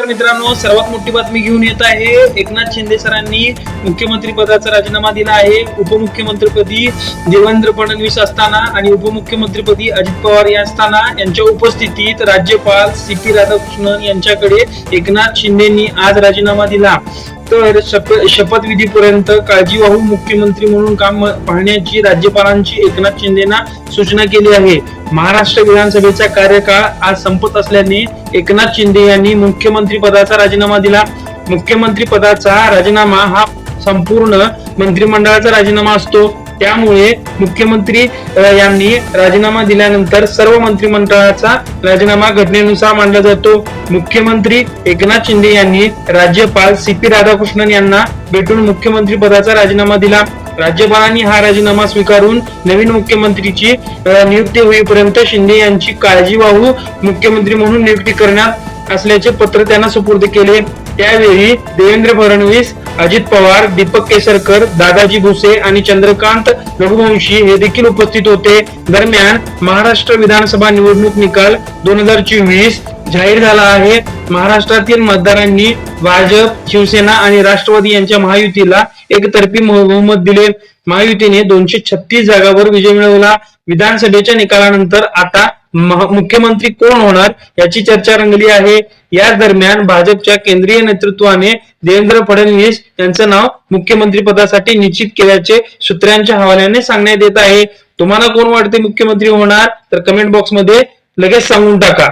नमस्कार मित्रांनो सर्वात मोठी बातमी घेऊन येत आहे. एकनाथ शिंदे सरांनी मुख्यमंत्री पदाचा राजीनामा दिला आहे. उपमुख्यमंत्रीपदी देवेंद्र फडणवीस असताना आणि उपमुख्यमंत्रीपदी अजित पवार या असताना यांच्या उपस्थितीत राज्यपाल सी पी राधाकृष्णन यांच्याकडे एकनाथ शिंदेनी आज राजीनामा दिला. तर शप- शपथविधीपर्यंत काळजीवाहू मुख्यमंत्री म्हणून काम पाहण्याची राज्यपालांची एकनाथ शिंदेना सूचना केली आहे. महाराष्ट्र विधानसभेचा कार्यकाळ आज संपत असल्याने एकनाथ शिंदे यांनी मुख्यमंत्री पदाचा राजीनामा दिला. मुख्यमंत्री पदाचा राजीनामा हा संपूर्ण मंत्रिमंडळाचा राजीनामा असतो. त्यामुळे मुख्यमंत्री यांनी राजीनामा दिल्यानंतर सर्व मंत्रिमंडळाचा राजीनामा घटनेनुसार मांडला जातो. मुख्यमंत्री एकनाथ शिंदे यांनी राज्यपाल सी पी राधाकृष्णन यांना भेटून मुख्यमंत्री पदाचा राजीनामा दिला. राज्यपालांनी हा राजीनामा स्वीकारून नवीन मुख्यमंत्रीची नियुक्ती होईपर्यंत शिंदे यांची काळजीवाहू मुख्यमंत्री म्हणून नियुक्ती करण्यात असल्याचे पत्र त्यांना सुपूर्द केले. त्यावेळी देवेंद्र फडणवीस अजित पवार दीपक केसरकर दादाजी भुसे आणि चंद्रकांत रघुवंशी हे देखील उपस्थित होते. दरम्यान महाराष्ट्र विधानसभा निवडणूक निकाल दोन हजार चोवीस जाहीर झाला आहे. महाराष्ट्रातील मतदारांनी भाजप शिवसेना आणि राष्ट्रवादी यांच्या महायुतीला एकतर्फी बहुमत दिले. महायुतीने दोनशे छत्तीस जागावर विजय मिळवला. विधानसभेच्या निकालानंतर आता मुख्यमंत्री कोण होणार याची चर्चा रंगली आहे. याच दरम्यान भाजपच्या केंद्रीय नेतृत्वाने देवेंद्र फडणवीस यांचं नाव मुख्यमंत्री पदासाठी निश्चित केल्याचे सूत्रांच्या हवाल्याने सांगण्यात येत आहे. तुम्हाला कोण वाटते मुख्यमंत्री होणार? तर कमेंट बॉक्समध्ये लगेच सांगून टाका.